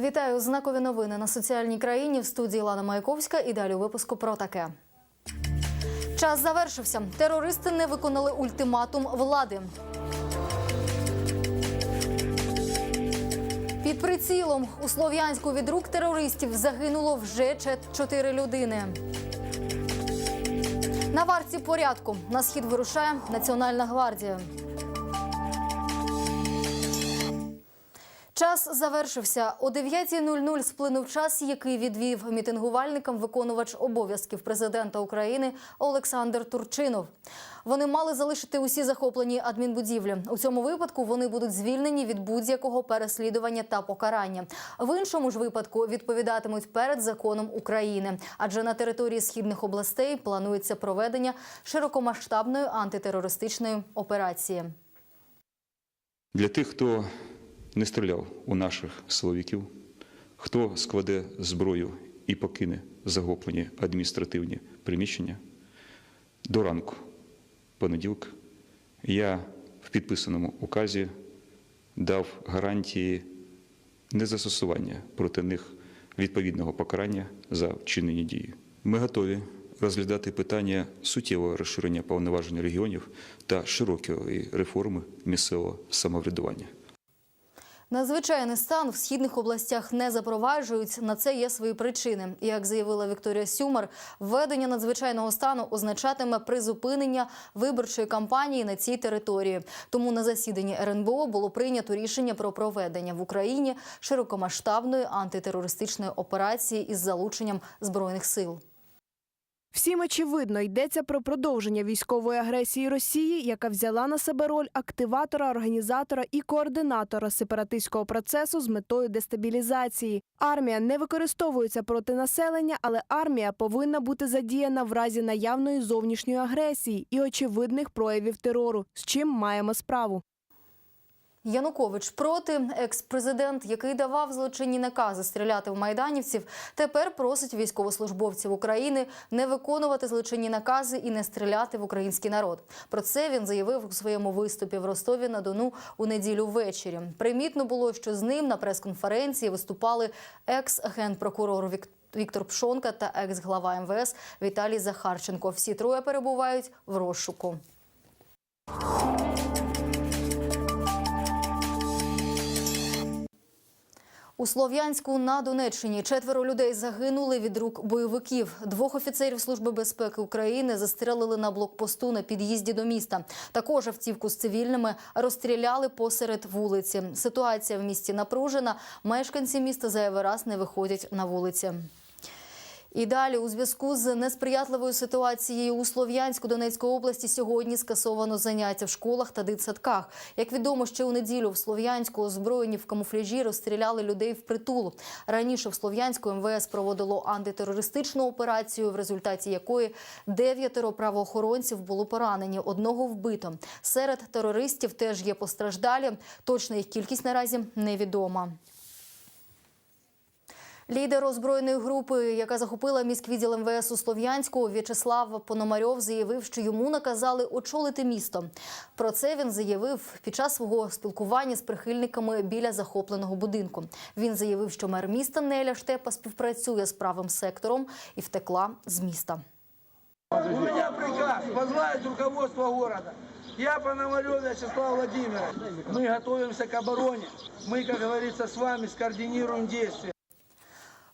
Вітаю знакові новини на соціальній країні в студії Лана Маяковська. І далі у випуску про таке. Час завершився. Терористи не виконали ультиматум влади. Під прицілом у Слов'янську від рук терористів загинуло вже чотири людини. На варті порядку на схід вирушає Національна гвардія. Час завершився. О 9.00 сплинув час, який відвів мітингувальникам виконувач обов'язків президента України Олександр Турчинов. Вони мали залишити усі захоплені адмінбудівлі. У цьому випадку вони будуть звільнені від будь-якого переслідування та покарання. В іншому ж випадку відповідатимуть перед законом України, адже на території східних областей планується проведення широкомасштабної антитерористичної операції. Для тих, хто не стріляв у наших силовиків, хто складе зброю і покине захоплені адміністративні приміщення, до ранку понеділка я в підписаному указі дав гарантії незастосування проти них відповідного покарання за вчинені дії. Ми готові розглядати питання суттєвого розширення повноважень регіонів та широкої реформи місцевого самоврядування. Надзвичайний стан в східних областях не запроваджують. На це є свої причини. Як заявила Вікторія Сюмар, введення надзвичайного стану означатиме призупинення виборчої кампанії на цій території. Тому на засіданні РНБО було прийнято рішення про проведення в Україні широкомасштабної антитерористичної операції із залученням збройних сил. Всім очевидно йдеться про продовження військової агресії Росії, яка взяла на себе роль активатора, організатора і координатора сепаратистського процесу з метою дестабілізації. Армія не використовується проти населення, але армія повинна бути задіяна в разі наявної зовнішньої агресії і очевидних проявів терору, з чим маємо справу. Янукович проти екс-президент, який давав злочинні накази стріляти в майданівців, тепер просить військовослужбовців України не виконувати злочинні накази і не стріляти в український народ. Про це він заявив у своєму виступі в Ростові на Дону у неділю ввечері. Примітно було, що з ним на прес-конференції виступали екс-генпрокурор Вік... Віктор Пшонка та екс-глава МВС Віталій Захарченко. Всі троє перебувають в розшуку. У Слов'янську на Донеччині четверо людей загинули від рук бойовиків. Двох офіцерів Служби безпеки України застрелили на блокпосту на під'їзді до міста. Також автівку з цивільними розстріляли посеред вулиці. Ситуація в місті напружена. Мешканці міста зайвий раз не виходять на вулиці. І далі у зв'язку з несприятливою ситуацією у Слов'янську Донецької області сьогодні скасовано заняття в школах та дитсадках. Як відомо, ще у неділю в Слов'янську озброєні в камуфляжі розстріляли людей в притул. Раніше в Слов'янську МВС проводило антитерористичну операцію, в результаті якої дев'ятеро правоохоронців було поранені, одного вбито. Серед терористів теж є постраждалі. Точна їх кількість наразі невідома. Лідер озброєної групи, яка захопила міськвідділ МВС у Слов'янську, В'ячеслав Пономарьов заявив, що йому наказали очолити місто. Про це він заявив під час свого спілкування з прихильниками біля захопленого будинку. Він заявив, що мер міста Неля Штепа співпрацює з правим сектором і втекла з міста. У меня приказ возглавить руководство города. Я Пономарев Вячеслав Владимирович. Мы готовимся к обороне. Мы, как говорится, с вами скоординируем действия.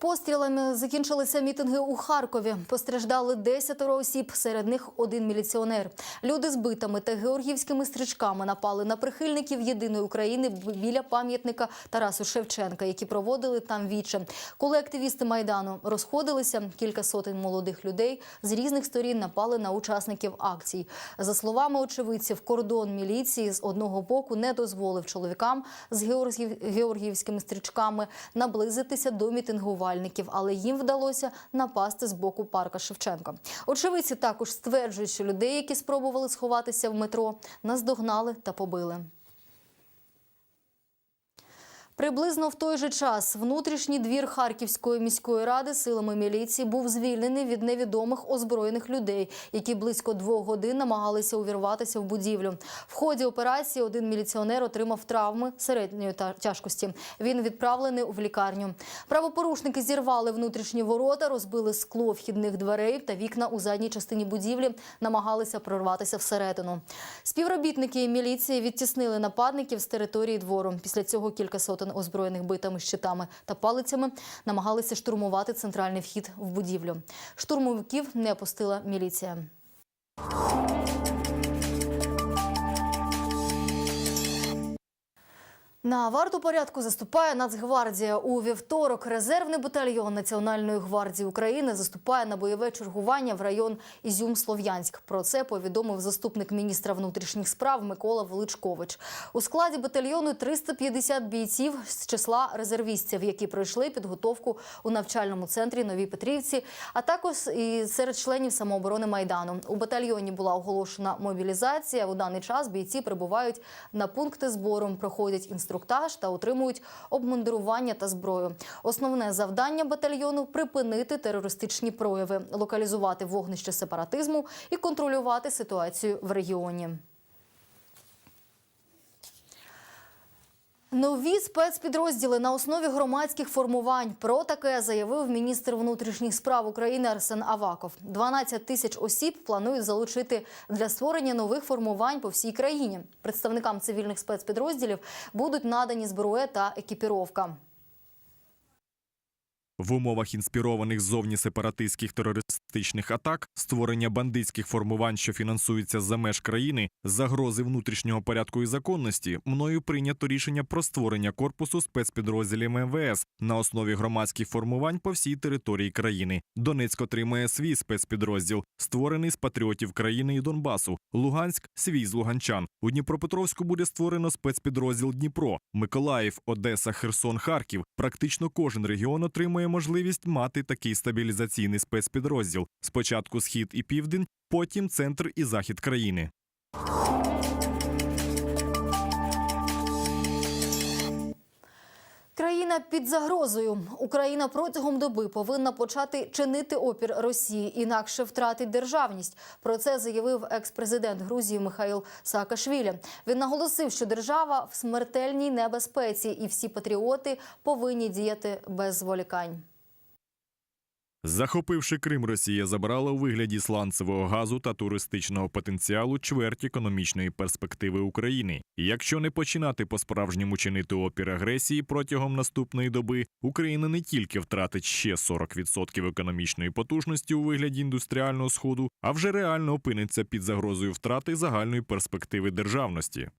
Пострілами закінчилися мітинги у Харкові. Постраждали 10 осіб, серед них один міліціонер. Люди з битами та георгіївськими стрічками напали на прихильників єдиної України біля пам'ятника Тарасу Шевченка, які проводили там віче. Коли активісти майдану розходилися, кілька сотень молодих людей з різних сторін напали на учасників акцій. За словами очевидців, кордон міліції з одного боку не дозволив чоловікам з георгів- георгіївськими стрічками наблизитися до мітингувальників, але їм вдалося напасти з боку парка Шевченка. Очевидці також стверджують, що людей, які спробували сховатися в метро, наздогнали та побили. Приблизно в той же час внутрішній двір Харківської міської ради силами міліції був звільнений від невідомих озброєних людей, які близько двох годин намагалися увірватися в будівлю. В ході операції один міліціонер отримав травми середньої тяжкості. Він відправлений в лікарню. Правопорушники зірвали внутрішні ворота, розбили скло вхідних дверей та вікна у задній частині будівлі, намагалися прорватися всередину. Співробітники міліції відтіснили нападників з території двору. Після цього кілька сотень озброєних битами, щитами та палицями намагалися штурмувати центральний вхід в будівлю. Штурмовиків не опустила міліція. На варту порядку заступає Нацгвардія. У вівторок резервний батальйон Національної гвардії України заступає на бойове чергування в район Ізюм-Слов'янськ. Про це повідомив заступник міністра внутрішніх справ Микола Величкович. У складі батальйону 350 бійців з числа резервістів, які пройшли підготовку у навчальному центрі Новій Петрівці, а також і серед членів самооборони Майдану. У батальйоні була оголошена мобілізація. У даний час бійці прибувають на пункти збору, проходять інструктаж та отримують обмундирування та зброю. Основне завдання батальйону припинити терористичні прояви, локалізувати вогнище сепаратизму і контролювати ситуацію в регіоні. Нові спецпідрозділи на основі громадських формувань. Про таке заявив міністр внутрішніх справ України Арсен Аваков. 12 тисяч осіб планують залучити для створення нових формувань по всій країні. Представникам цивільних спецпідрозділів будуть надані зброя та екіпіровка. В умовах інспірованих ззовні сепаратистських терористичних атак, створення бандитських формувань, що фінансуються за меж країни, загрози внутрішнього порядку і законності, мною прийнято рішення про створення корпусу спецпідрозділів МВС на основі громадських формувань по всій території країни. Донецьк отримає свій спецпідрозділ, створений з патріотів країни і Донбасу. Луганськ свій з луганчан. У Дніпропетровську буде створено спецпідрозділ Дніпро, Миколаїв, Одеса, Херсон, Харків. Практично кожен регіон отримує можливість мати такий стабілізаційний спецпідрозділ. Спочатку схід і південь, потім центр і захід країни. Країна під загрозою. Україна протягом доби повинна почати чинити опір Росії, інакше втратить державність. Про це заявив екс-президент Грузії Михаїл Саакашвілі. Він наголосив, що держава в смертельній небезпеці, і всі патріоти повинні діяти без зволікань. Захопивши Крим, Росія забрала у вигляді сланцевого газу та туристичного потенціалу чверть економічної перспективи України. Якщо не починати по-справжньому чинити опір агресії протягом наступної доби, Україна не тільки втратить ще 40% економічної потужності у вигляді індустріального сходу, а вже реально опиниться під загрозою втрати загальної перспективи державності.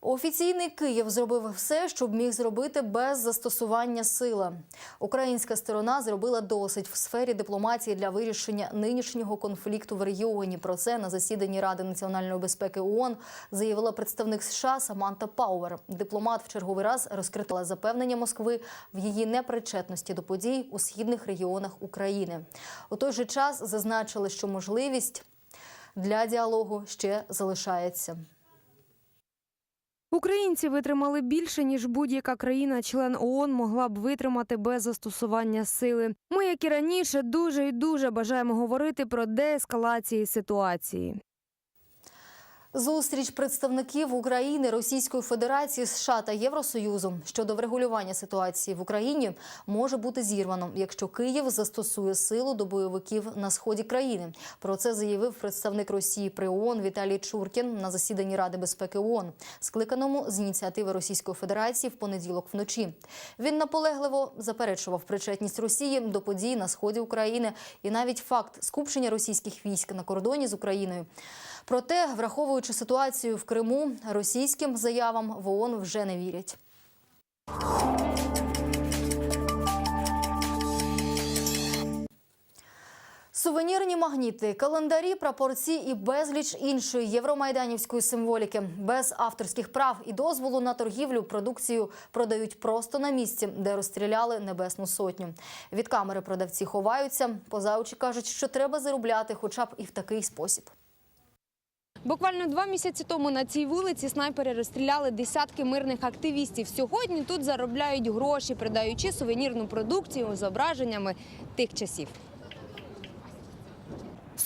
Офіційний Київ зробив все, щоб міг зробити без застосування сили. Українська сторона зробила досить в сфері дипломатії для вирішення нинішнього конфлікту в регіоні. Про це на засіданні Ради національної безпеки ООН заявила представник США Саманта Пауер. Дипломат в черговий раз розкритила запевнення Москви в її непричетності до подій у східних регіонах України. У той же час зазначили, що можливість для діалогу ще залишається. Українці витримали більше ніж будь-яка країна-член ООН могла б витримати без застосування сили. Ми, як і раніше, дуже і дуже бажаємо говорити про деескалації ситуації. Зустріч представників України, Російської Федерації, США та Євросоюзу щодо врегулювання ситуації в Україні може бути зірвано, якщо Київ застосує силу до бойовиків на сході країни. Про це заявив представник Росії при ООН Віталій Чуркін на засіданні Ради безпеки ООН, скликаному з ініціативи Російської Федерації в понеділок вночі. Він наполегливо заперечував причетність Росії до подій на сході України і навіть факт скупчення російських військ на кордоні з Україною. Проте, враховуючи ситуацію в Криму, російським заявам в ООН вже не вірять. Сувенірні магніти, календарі, прапорці і безліч іншої євромайданівської символіки. Без авторських прав і дозволу на торгівлю продукцію продають просто на місці, де розстріляли небесну сотню. Від камери продавці ховаються. Позаючі кажуть, що треба заробляти, хоча б і в такий спосіб. Буквально два місяці тому на цій вулиці снайпери розстріляли десятки мирних активістів. Сьогодні тут заробляють гроші, продаючи сувенірну продукцію зображеннями тих часів.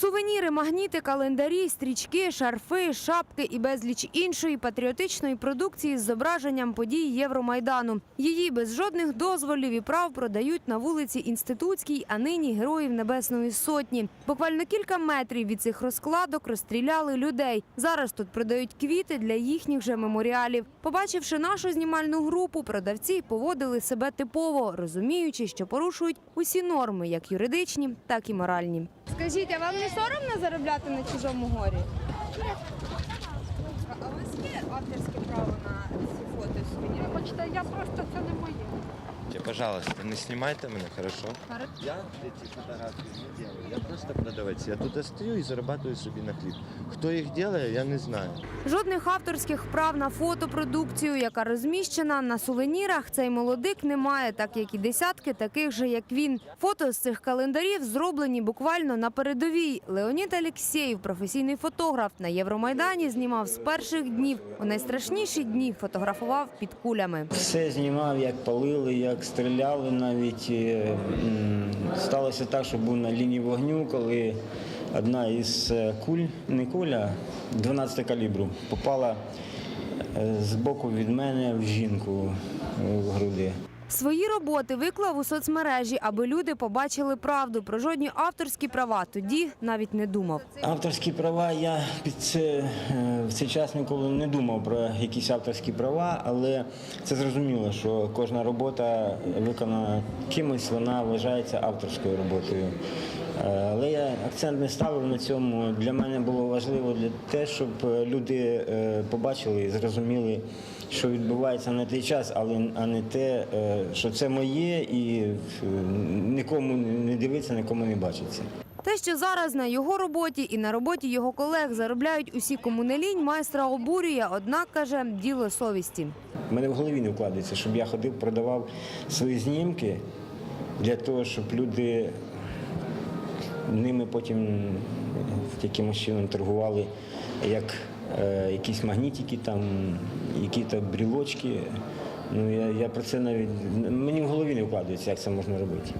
Сувеніри, магніти, календарі, стрічки, шарфи, шапки і безліч іншої патріотичної продукції з зображенням подій Євромайдану. Її без жодних дозволів і прав продають на вулиці Інститутській, а нині Героїв Небесної Сотні. Буквально кілька метрів від цих розкладок розстріляли людей. Зараз тут продають квіти для їхніх же меморіалів. Побачивши нашу знімальну групу, продавці поводили себе типово, розуміючи, що порушують усі норми, як юридичні, так і моральні. Скажіть, а вам не соромно заробляти на чужому горі? А у вас є авторське право на ці фото сьогодні? Вибачте, я просто це не моє. Пожалуйста, не снимайте меня, хорошо? Я эти фотографии не делаю. Я просто продавец. Я тут стою и зарабатываю себе на хліб. Хто їх делает, я не знаю. Жодних авторських прав на фотопродукцію, яка розміщена на сувенірах, цей молодик не має, так як і десятки таких же, як він. Фото з цих календарів зроблені буквально на передовій. Леонід Алєксєєв, професійний фотограф, на Євромайдані знімав з перших днів. У найстрашніші дні фотографував під кулями. Все знімав, як палили, як стріляли навіть. Е, Сталося так, що був на лінії вогню, коли одна із е, куль, не куля, 12 калібру, попала е, з боку від мене в жінку в груди. Свої роботи виклав у соцмережі, аби люди побачили правду. Про жодні авторські права тоді навіть не думав. Авторські права я під це е, в цей час ніколи не думав про якісь авторські права, але це зрозуміло, що кожна робота виконана кимось, вона вважається авторською роботою. Е, Але я акцент не ставив на цьому. Для мене було важливо для те, щоб люди е, побачили і зрозуміли, що відбувається на той час, але а не те, е, що це моє і е, нікому не дивиться, нікому не бачиться. Те, що зараз на його роботі і на роботі його колег заробляють усі кому не лінь, майстра обурює, однак каже, діло совісті. У мене в голові не вкладається, щоб я ходив, продавав свої знімки для того, щоб люди ними потім якимось чином торгували, як якісь магнітики, там, які-то брілочки. Ну, я, я про це навіть мені в голові не вкладається, як це можна робити.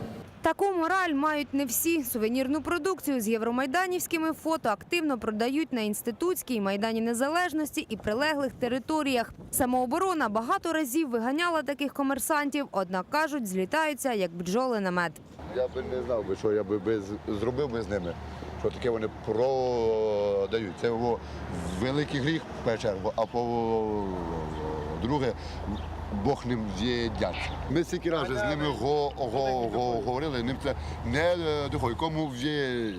Таку мораль мають не всі. Сувенірну продукцію з євромайданівськими фото активно продають на інститутській майдані незалежності і прилеглих територіях. Самооборона багато разів виганяла таких комерсантів, однак кажуть, злітаються як бджоли на мед. Я би не знав би, що я би без, зробив би з ними, що таке вони продають. Це його великий гріх в першу чергу, а по-друге, Бог ним в'єдяться. Ми стільки разів з ними го, го, го, говорили, ним це не е, доходить, кому в'є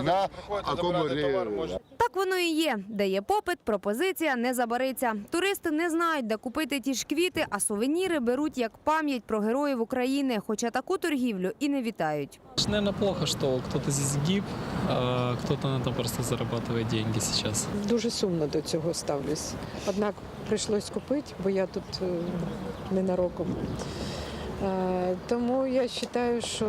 війна, а кому ре- Так воно і є. Де є попит, пропозиція не забариться. Туристи не знають, де купити ті ж квіти, а сувеніри беруть як пам'ять про героїв України, хоча таку торгівлю і не вітають. Наверное, плохо, что кто-то здесь гиб, а кто-то на этом просто зарабатывает деньги сейчас. Дуже сумно до цього ставлюсь. Однак прийшлось купити, бо я тут е, ненароком. Е, Тому я вважаю, що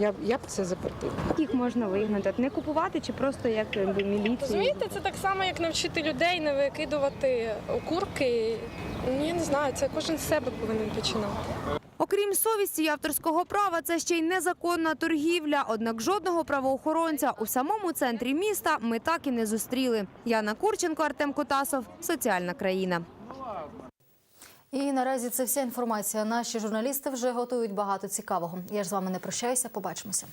я, б- я б це запретила. Їх можна вигнати, не купувати чи просто як міліцію. Розумієте, це так само, як навчити людей не викидувати окурки. Ну, Я не знаю, це кожен з себе повинен починати. Окрім совісті і авторського права, це ще й незаконна торгівля. Однак жодного правоохоронця у самому центрі міста ми так і не зустріли. Яна Курченко, Артем Котасов, соціальна країна. І наразі це вся інформація. Наші журналісти вже готують багато цікавого. Я ж з вами не прощаюся. Побачимося.